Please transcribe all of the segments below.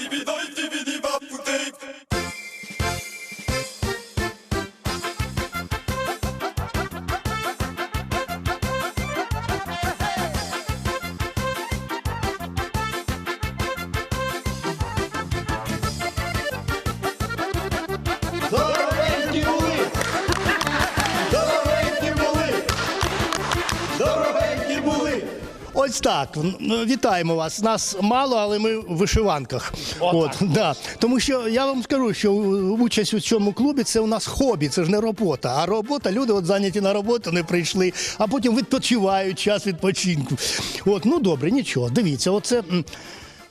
Здоровенькі так. Ну, Вітаємо вас. Нас мало, але ми в вишиванках. От, да. Тому що я вам скажу, що участь у цьому клубі це у нас хобі, це ж не робота. А робота, люди от зайняті на роботу, не прийшли, а потім відпочивають час відпочинку. От, ну добре, нічого. Дивіться, оце,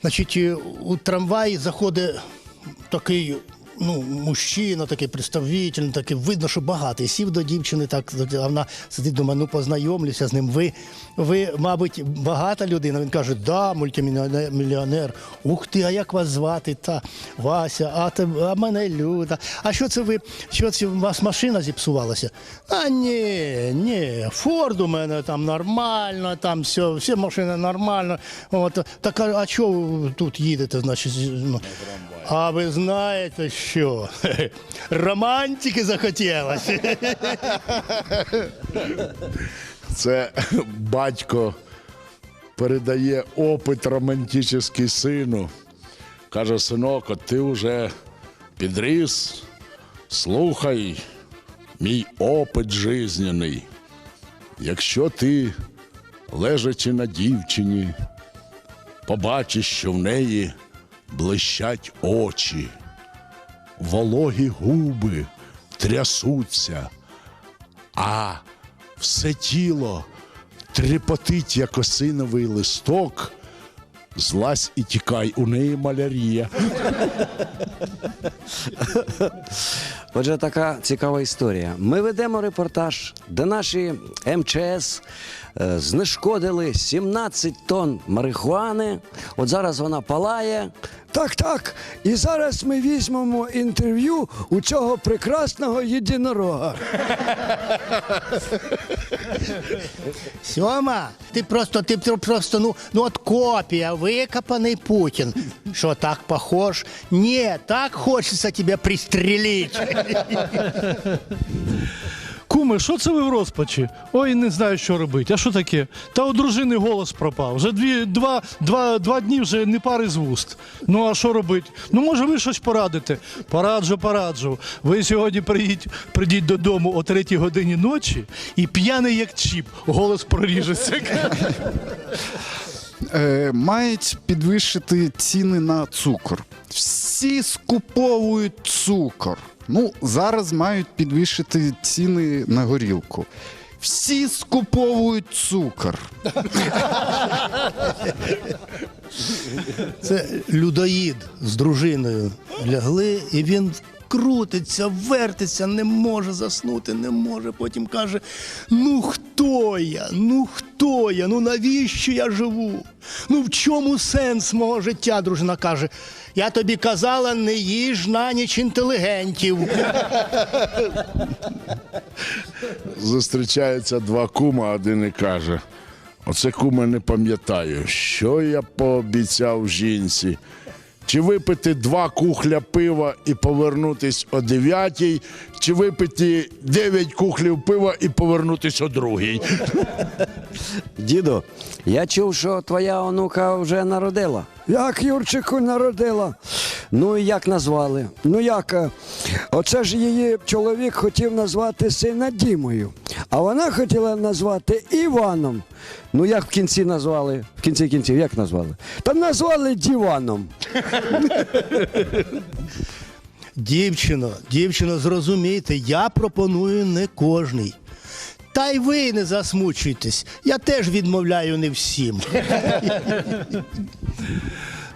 значить, е, у трамваї заходить такий. Ну, мужчина такий представительний, такий видно, що багатий. Сів до дівчини, так а вона сидить, думає, ну познайомлюся з ним. Ви, ви, мабуть, багата людина. Він каже, да, мультимільйонер. Ух ти, а як вас звати? Та Вася, а тебе, а мене Люда. А що це ви? Що це у вас машина зіпсувалася? А ні, ні, Форд у мене там нормально, там все, всі машини нормально. От, так а, чого тут їдете, значить? ну? А ви знаєте що? Романтики захотілося. Це батько передає опит романтичний сину. Каже, синок, ти вже підріс, слухай мій опит жизненний. Якщо ти, лежачи на дівчині, побачиш, що в неї блищать очі, вологі губи трясуться, а все тіло трепотить, як осиновий листок. Злазь і тікай, у неї малярія. Отже, така цікава історія. Ми ведемо репортаж, де наші МЧС е, знешкодили 17 тонн марихуани. От зараз вона палає. Так, так. І зараз ми візьмемо інтерв'ю у цього прекрасного єдинорога. Сьома, ти просто, ти просто, ну, ну от копія, викопаний Путін. Що, так похож? Ні, так хочеться тебе пристрелити. Куме, що це ви в розпачі? Ой, не знаю, що робити. А що таке? Та у дружини голос пропав. Вже дві, два, два, два дні вже не пари з вуст. Ну а що робити? Ну, може, ви щось порадите? Пораджу, пораджу. Ви сьогодні приїдь, прийдіть додому о третій годині ночі і п'яний як чіп, голос проріжеться. е, мають підвищити ціни на цукор. Всі скуповують цукор. Ну, зараз мають підвищити ціни на горілку. Всі скуповують цукор. Це людоїд з дружиною лягли, і він крутиться, вертиться, не може заснути, не може. Потім каже: Ну хто я? Ну хто я? Ну навіщо я живу? Ну в чому сенс мого життя? Дружина каже. Я тобі казала, не їж на ніч інтелігентів. Зустрічаються два кума, один і каже: Оце куме не пам'ятаю, що я пообіцяв жінці. Чи випити два кухля пива і повернутись о дев'ятій, чи випити дев'ять кухлів пива і повернутись о другій. Діду, я чув, що твоя онука вже народила. Як Юрчику народила? Ну і як назвали? Ну як? е, Оце ж її чоловік хотів назвати сина Дімою, а вона хотіла назвати Іваном. Ну як в кінці назвали? В кінці кінців як назвали? Та назвали Діваном. Дівчино, дівчино, зрозумійте, я пропоную не кожний. Та й ви не засмучуйтесь. Я теж відмовляю не всім.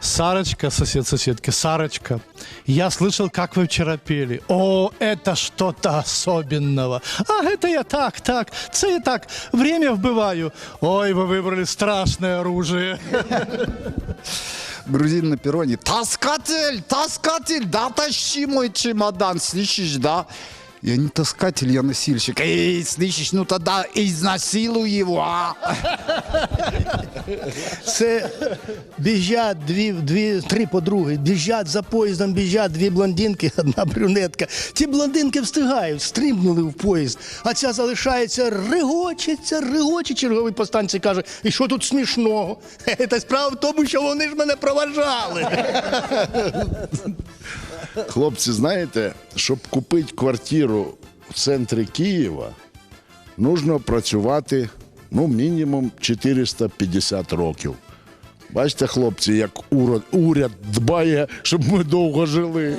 Сарочка, сосед соседки, Сарочка, я слышал, как вы вчера пели. О, это что-то особенного. А, это я так, так, це я так, время вбиваю. Ой, вы выбрали страшное оружие. Грузин на перроне. Таскатель, таскатель, да тащи мой чемодан, слышишь, да? Я не таскатель, я носильщик. Эй, слышишь, ну тогда изнасилуй его, а? Це біжать дві, дві, три подруги, біжать за поїздом, біжать дві блондинки, одна брюнетка. Ті блондинки встигають, стрибнули в поїзд, а ця залишається, регочеться, регоче. Черговий по станції каже, і що тут смішного? Та справа в тому, що вони ж мене проважали. Хлопці, знаєте, щоб купити квартиру в центрі Києва, нужно працювати ну, мінімум 450 років. Бачите, хлопці, як уряд, уряд дбає, щоб ми довго жили.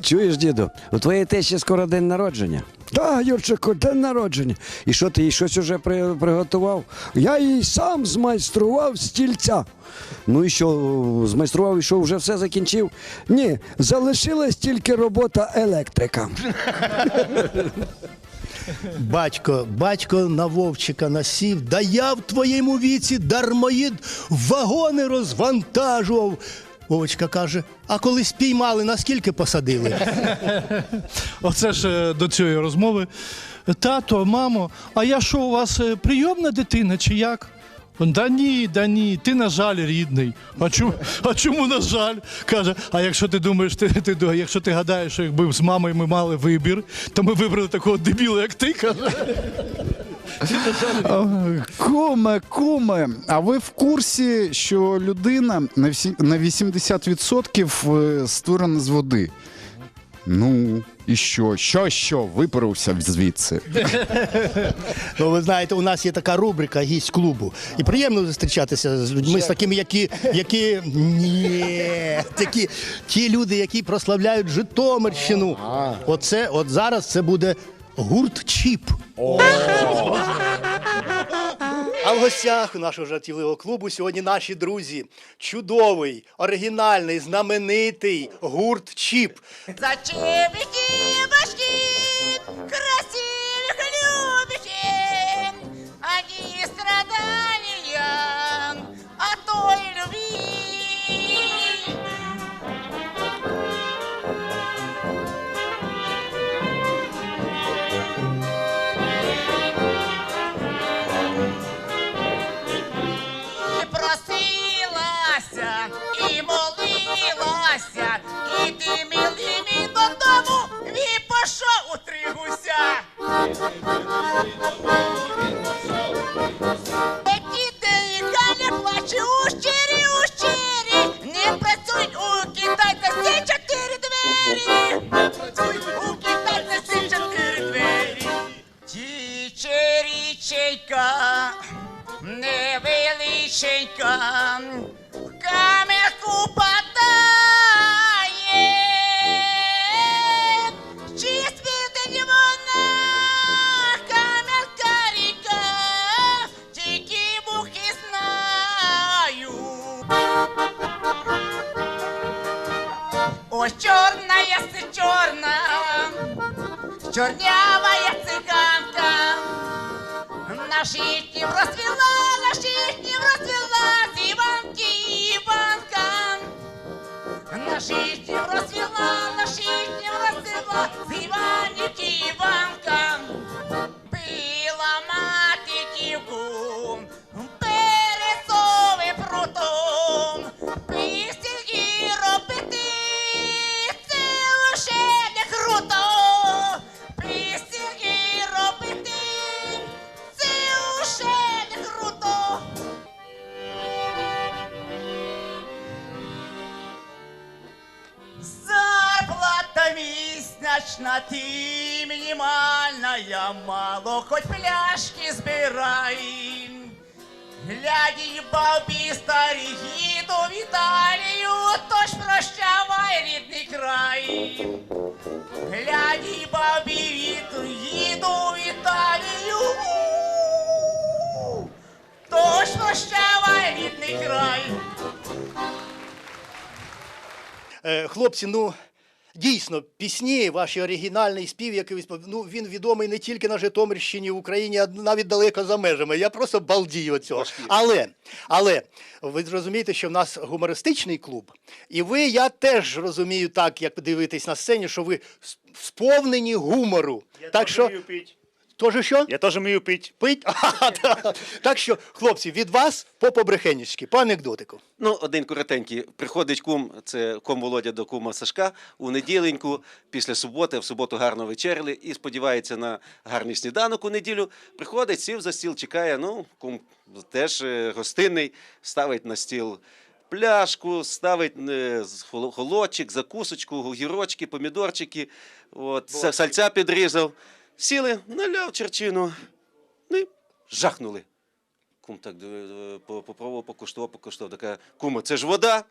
Чуєш, діду, у твоєї тещі скоро день народження. Так, Юрчику, день народження. І що ти їй щось уже при, приготував? Я їй сам змайстрував стільця. Ну і що, змайстрував і що вже все закінчив? Ні, залишилась тільки робота електрика. Батько, батько на Вовчика насів, да я в твоєму віці дармоїд вагони розвантажував. Вовочка каже: а коли спіймали, наскільки посадили? Оце ж е, до цієї розмови. Тато, мамо, а я що, у вас е, прийомна дитина чи як? Да ні, да ні, ти, на жаль, рідний. А чому, а чому на жаль? Каже, а якщо ти думаєш, ти, ти, якщо ти гадаєш, що якби з мамою ми мали вибір, то ми вибрали такого дебіла, як ти, каже. Куме, куме, а ви в курсі, що людина на всі- на 80% е, створена з води? Ну, і що? Що, що? Випарився звідси. Ну, ви знаєте, у нас є така рубрика гість клубу. І приємно зустрічатися з людьми, з такими, які. які... Ні, такі ті люди, які прославляють Житомирщину. Оце, от зараз це буде гурт Чіп. А в гостях нашого жартівливого клубу сьогодні наші друзі. Чудовий, оригінальний, знаменитий гурт Чіп. Зачепите башки красивых чорна я чернявая цыганка. На шитнем расцвела, на шитнем расцвела Иванки, Иванка. На шитнем расцвела, на шитнем расцвела и Иванка. Місячна, ти мінімальна, я мало, хоч пляшки збирай. Гляді бабі старі, їду в Італію, тож прощавай рідний край. Гляді бабі, їду, їду в Італію, тож прощавай рідний край. Е, хлопці, ну дійсно пісні, ваші оригінальний спів, який ви ну, він відомий не тільки на Житомирщині, в Україні, а навіть далеко за межами. Я просто балдію від цього. Але, але ви зрозумієте, що в нас гумористичний клуб, і ви, я теж розумію так, як дивитесь на сцені, що ви сповнені гумору. так що, пить. Тоже що? Я теж вмію пить. Пить? Ага, да. Так що, хлопці, від вас по побрехенічки, по анекдотику. Ну, один коротенький. Приходить кум, це ком Володя до кума Сашка у неділеньку, після суботи, в суботу гарно вечеряли і сподівається на гарний сніданок у неділю. Приходить, сів за стіл, чекає. Ну, кум теж е, гостинний, ставить на стіл. Пляшку, ставить е, холодчик, закусочку, огірочки, помідорчики, от, сальця підрізав. Сіли, наляв черчину, ну і жахнули. Кум так попробував, покуштував, покуштував. Така, кума, це ж вода.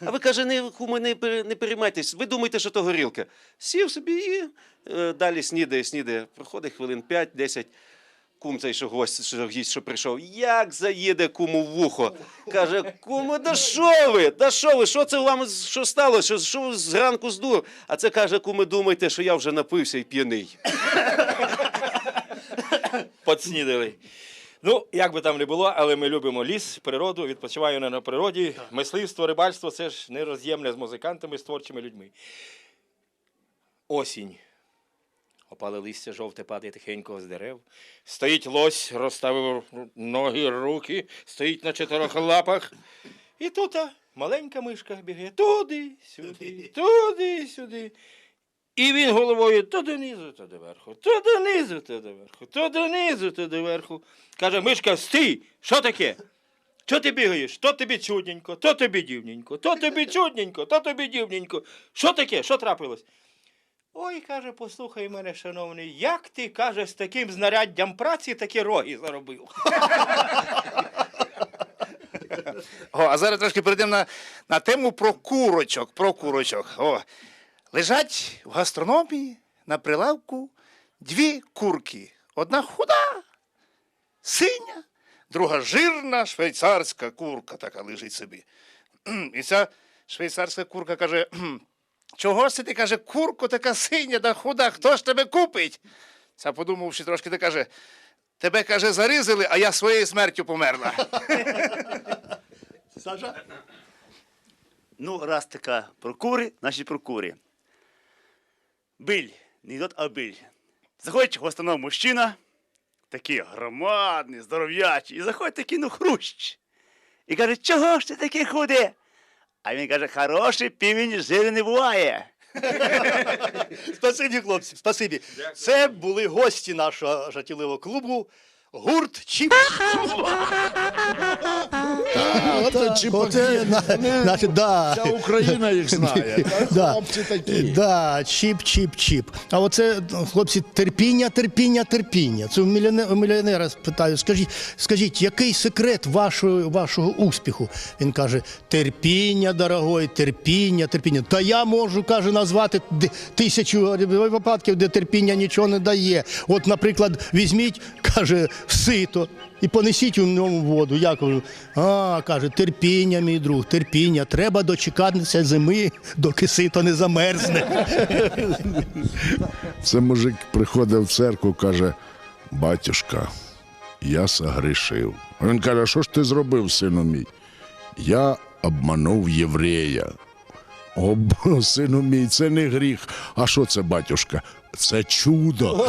А ви каже, не, кума, не, не переймайтесь, ви думаєте, що то горілка. Сів собі і е, далі снідає, снідає. Проходить хвилин 5-10. Кум цей, що гость, що гість, що прийшов, як заїде куму в вухо. Каже, куме, да що ви? Да що ви? Що це вам що сталося? Що, що ви зранку здур? А це каже, куме, думайте, що я вже напився і п'яний. Подснідали. Ну, як би там не було, але ми любимо ліс, природу, відпочиваємо на природі. Мисливство, рибальство це ж нероз'ємне з музикантами, з творчими людьми. Осінь. Опале листя жовте падає тихенько з дерев. Стоїть лось, розставив ноги, руки, стоїть на чотирьох лапах. І тут маленька мишка бігає туди, сюди, туди, сюди. І він головою то донизу, то доверху, то донизу, то доверху, то донизу, то доверху. Каже, мишка, стій, що таке? Що ти бігаєш? То тобі чудненько, то тобі дівненько, то тобі чудненько, то тобі дівненько. Що таке? Що трапилось? Ой, каже, послухай мене, шановний, як ти, каже, з таким знаряддям праці такі роги заробив? О, а зараз трошки перейдемо на, на тему про курочок. Про курочок. О, лежать в гастрономії на прилавку дві курки. Одна худа, синя, друга жирна швейцарська курка така лежить собі. І ця швейцарська курка каже: «Кхм, чого ж ти каже, курку така синя да худа, хто ж тебе купить? Ця подумавши трошки, та каже, тебе каже, зарізали, а я своєю смертю померла. Саша? Ну, раз така про кури, значить про кури. Биль, не йдет, а биль. Заходить в основному мужчина, такий громадний, здоров'ячий, і заходить такий, ну, хрущ. І каже, чого ж ти такий худе? А він каже, хороший півень жири не буває. Спасибі, хлопці, спасибі. Це були гості нашого жартівливого клубу. Гурт Чіп. Оце на- да. Вся Україна їх знає. Да. Хлопці такі. Да, чіп, чіп, чіп. А оце, хлопці, терпіння, терпіння, терпіння. Це у мільйоне- у мільйонера спитаю. Скажіть, скажіть, який секрет вашого, вашого успіху? Він каже: терпіння, дорогой, терпіння, терпіння. Та я можу, каже, назвати д- тисячу випадків, де терпіння нічого не дає. От, наприклад, візьміть, каже, сито. І понесіть у ньому воду. Я кажу, а каже, терпіння, мій друг, терпіння. Треба дочекатися зими, доки сито не замерзне. Це мужик приходив в церкву, каже: батюшка, я согрішив. Він каже, що ж ти зробив, сину мій? Я обманув єврея. О, сину мій, це не гріх. А що це, батюшка? Це чудо.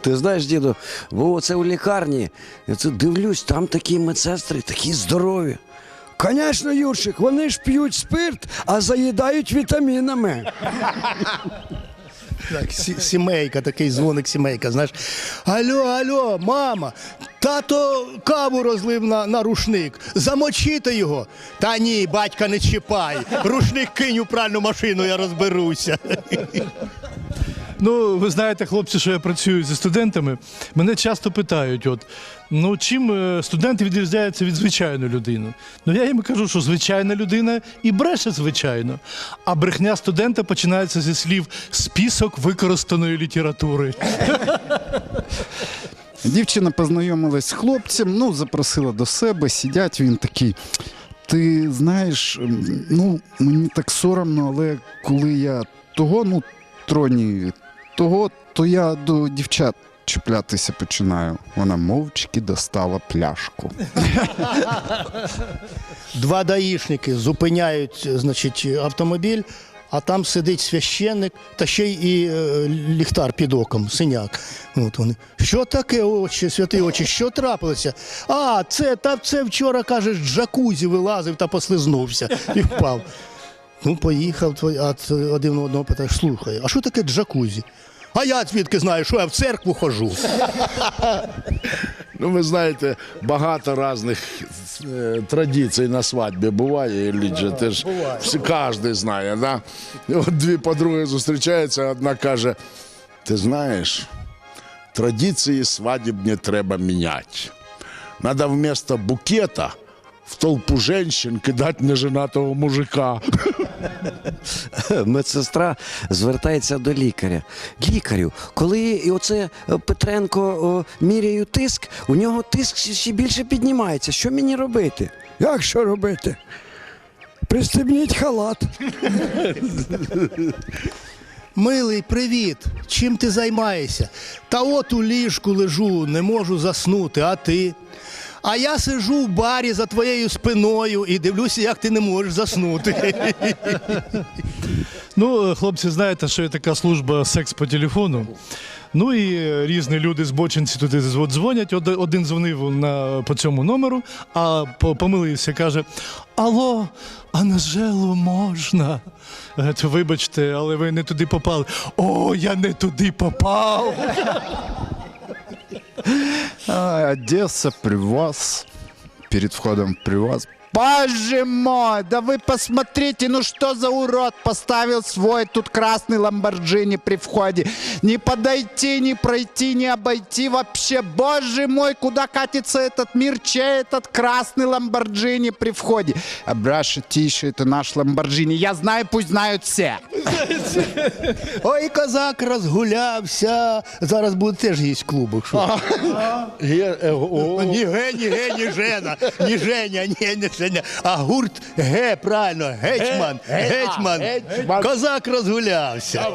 Ти знаєш, діду, бо це у лікарні. Я це дивлюсь, там такі медсестри, такі здорові. Звісно, Юрчик, вони ж п'ють спирт, а заїдають вітамінами. Так, сімейка, такий дзвоник сімейка. Знаєш, алло, алло, мама, тато каву розлив на, на рушник. Замочити його. Та ні, батька не чіпай. Рушник кинь у пральну машину, я розберуся. Ну, ви знаєте, хлопці, що я працюю зі студентами. Мене часто питають: от ну чим е, студенти відрізняються від звичайної людини? Ну я їм кажу, що звичайна людина і бреше звичайно. А брехня студента починається зі слів список використаної літератури. Дівчина познайомилась з хлопцем, ну, запросила до себе, сидять, він такий. ти знаєш, ну мені так соромно, але коли я того, ну троні, того, то я до дівчат чіплятися починаю. Вона мовчки достала пляшку. Два даїшники зупиняють значить, автомобіль, а там сидить священник та ще й е, ліхтар під оком, синяк. От вони. Що таке, очі, святий очі, що трапилося? А, це та це вчора, кажеш, з джакузі вилазив та послизнувся і впав. Ну, поїхав, твой- а це один одного питає, слухай, а що таке джакузі? А я звідки знаю, що я в церкву хожу. Ну, ви знаєте, багато різних е, традицій на свадьбі буває, Ілліджа, ти ж всі, кожен знає, да? І от дві подруги зустрічаються, одна каже: ти знаєш, традиції свадібні треба міняти. Надо вместо букета в толпу женщин кидати неженатого мужика. Медсестра звертається до лікаря. Лікарю, коли і оце е, Петренко о, міряю тиск, у нього тиск ще більше піднімається. Що мені робити? Як що робити? Пристебніть халат. Милий, привіт! Чим ти займаєшся? Та от у ліжку лежу, не можу заснути, а ти? А я сижу в барі за твоєю спиною і дивлюся, як ти не можеш заснути. Ну, хлопці, знаєте, що є така служба секс по телефону. Ну і е, різні люди збочинці туди дзвон- дзвонять. Один дзвонив на, по цьому номеру, а по- помилився, каже: Алло, Анжело, можна? Е, то Вибачте, але ви не туди попали. О, я не туди попав. Одесса при вас. Перед входом при вас. Боже мой, да вы посмотрите, ну что за урод поставил свой тут красный ламборджини при входе. Не подойти, не пройти, не обойти вообще. Боже мой, куда катится этот мир? Чей этот красный ламборджини при входе? Абраша, тише, это наш ламборджини. Я знаю, пусть знают все. Ой, козак розгулявся. Зараз буде теж їсть в клубах. Що? Є, е, о, Ні ге, ні ге, ні Жена, ні Женя, ні, не Женя. А гурт Г, правильно, гетьман, гетьман. гетьман. Козак розгулявся.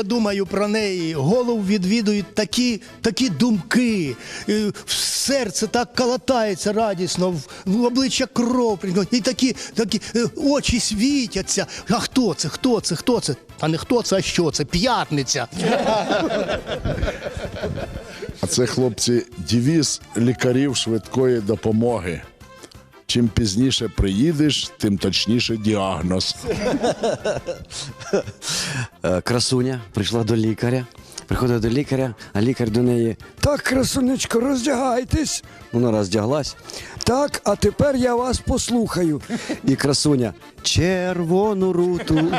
Я думаю про неї, голову відвідують такі, такі думки. е, В серце так калатається радісно, в, обличчя кров, і такі, такі е, очі світяться. А хто це? Хто це? Хто це? А не хто це, а що це? П'ятниця. А це, хлопці, девіз лікарів швидкої допомоги. Чим пізніше приїдеш, тим точніше діагноз. Е, Красуня прийшла до лікаря. Приходить до лікаря, а лікар до неї. Так, красунечко, роздягайтесь. Вона роздяглась. Так, а тепер я вас послухаю. І красуня. Червону руту.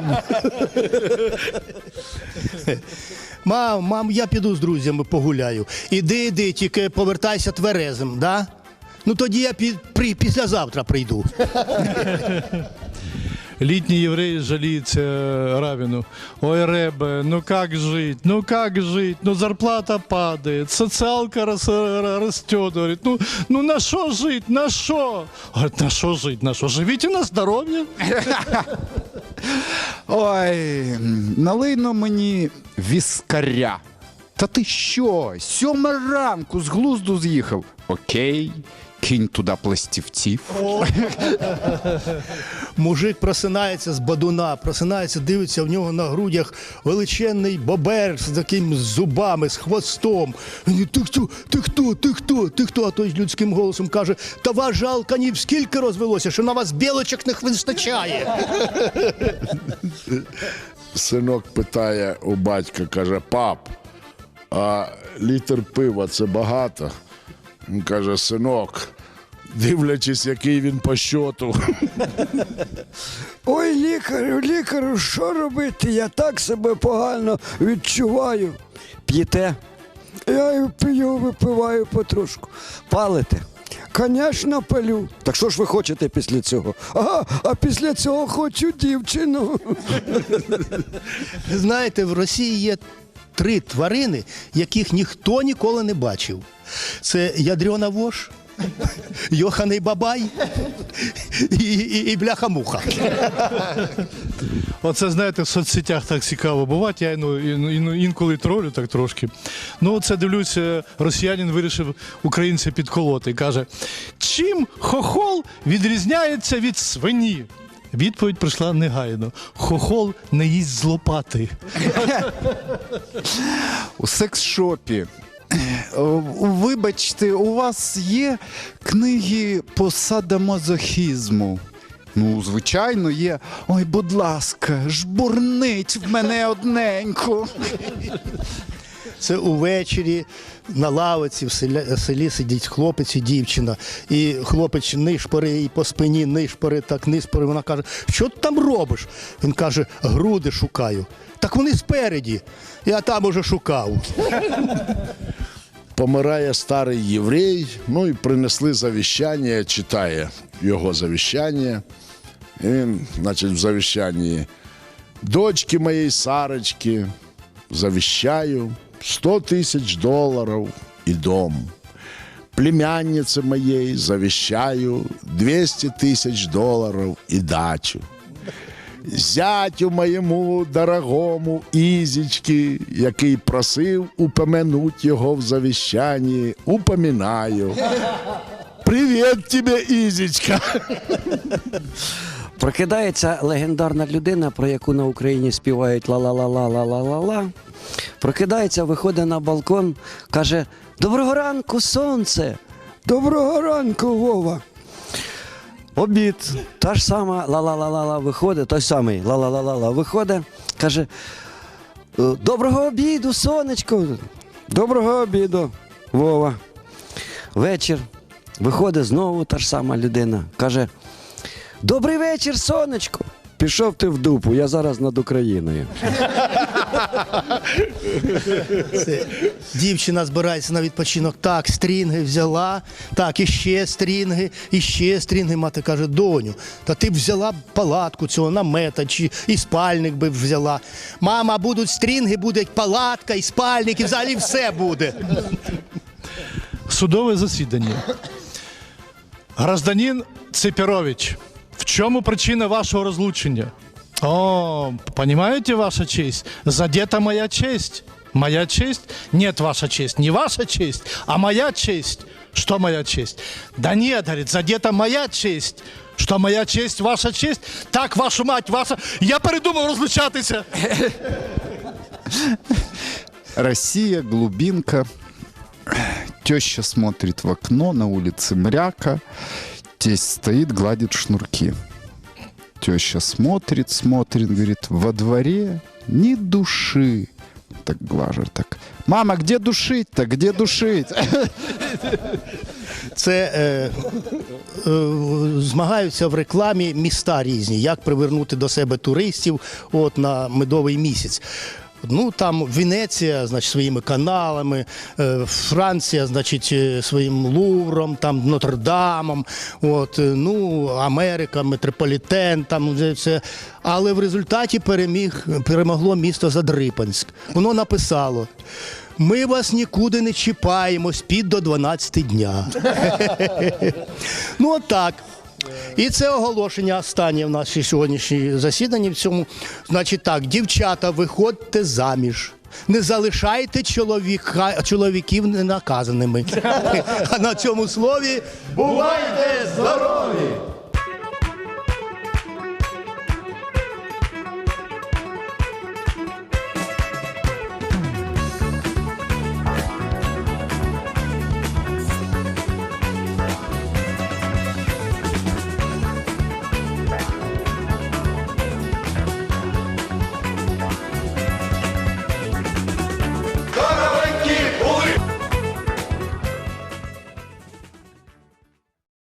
Мам, мам, я піду з друзями погуляю. Іди, іди, тільки повертайся тверезим, да? Ну тоді я пі, при, післязавтра прийду. Летний еврей жалеется Равину. Ой, Ребе, ну как жить, ну как жить, ну зарплата падает, социалка рас, р- растет, ну, ну на что жить, на что? Говорит, на что жить, на что? Живите на здоровье. Ой, налийно мені віскаря. Та ти що? Сьома ранку з глузду з'їхав. Окей, кинь туди пластівців. Мужик просинається з бадуна, просинається, дивиться в нього на грудях величезний бобер з такими зубами, з хвостом. Він, Ти хто? Ти хто? Ти хто? Ти хто? А той людським голосом каже: Та вас жалко ні скільки розвелося, що на вас білочок не вистачає. Синок питає у батька, каже: пап, а літр пива це багато? Він каже: синок, дивлячись, який він по щоту. Ой, лікарю, лікарю, що робити? Я так себе погано відчуваю. П'єте, Я і п'ю, випиваю потрошку. палите. Звісно, палю. Так що ж ви хочете після цього? Ага, а після цього хочу дівчину. Знаєте, в Росії є три тварини, яких ніхто ніколи не бачив. Це ядрена вож, Йоханий Бабай і, і, і бляха-муха. Оце знаєте, в соцсетях так цікаво бувати. Я ну, ін- інколи тролю так трошки. Ну, це дивлюся, росіянин вирішив українця підколоти. Каже: чим хохол відрізняється від свині? Відповідь прийшла негайно. Хохол не їсть з лопати. У секс-шопі. Е, Вибачте, у вас є книги по садомазохізму? Ну, звичайно, є. Ой, будь ласка, жбурнить в мене одненьку. Це увечері на лавиці в селі, селі сидить хлопець і дівчина. І хлопець нишпори і по спині нишпори, так нишпори. Вона каже, що ти там робиш? Він каже, груди шукаю. Так вони спереді. Я там уже шукав. Помирає старий єврей, ну і принесли завіщання, читає його завіщання. І він, значить, в завіщанні дочки моєї Сарочки завіщаю 100 тисяч доларів і дом. Племяннице моєї завіщаю 200 тисяч доларів і дачу. Зятю моєму дорогому Ізічки, який просив упомянуть його в завіщанні, упоминаю. Привіт тебе, Ізічка! Прокидається легендарна людина, про яку на Україні співають ла-ла-ла-ла-ла-ла-ла-ла. Прокидається, виходить на балкон, каже: Доброго ранку, сонце! Доброго ранку, Вова. Обід. Та ж сама ла-ла-ла-ла-ла виходить, той самий ла-ла-ла-ла-ла виходить, каже: «Е, Доброго обіду, сонечко. Доброго обіду, Вова. Вечір. Виходить знову та ж сама людина. Каже: Добрий вечір, сонечко. Пішов ти в дупу, я зараз над Україною. Це дівчина збирається на відпочинок. Так, стрінги взяла, так, іще стрінги, іще стрінги. Мати каже, доню, та ти б взяла б палатку цього намета, чи і спальник би взяла. Мама, будуть стрінги, буде палатка, і спальник, і взагалі все буде. Судове засідання. Гражданин Цепірович, в чому причина вашого розлучення? О, понимаете, ваша честь? Задета моя честь. Моя честь? Нет, ваша честь. Не ваша честь, а моя честь. Что моя честь? Да нет, говорит, задета моя честь. Что моя честь, ваша честь? Так, вашу мать, ваша... Я передумав розлучатися. Россия, глубинка. Теща смотрит в окно, на улице мряка. Тесть стоит, гладит шнурки. Теща смотрит, смотрит, говорит, во дворе ни души. Так глажер так. Мама, где душить-то? Где душить? Це е, е, змагаються в рекламі міста різні, як привернути до себе туристів от, на медовий місяць. Ну там Венеція, значить, своїми каналами, е, Франція, значить, е, своїм Лувром, там Нотр-Дамом, от, е, ну, Америка, метрополітен, там все. Але в результаті переміг, перемогло місто Задрипанськ. Воно написало. Ми вас нікуди не чіпаємо, спіть до 12 дня. ну от. І це оголошення останнє в нашій сьогоднішній засіданні. В цьому, значить так, дівчата, виходьте заміж. Не залишайте чоловіка, чоловіків ненаказаними. а на цьому слові бувайте здорові!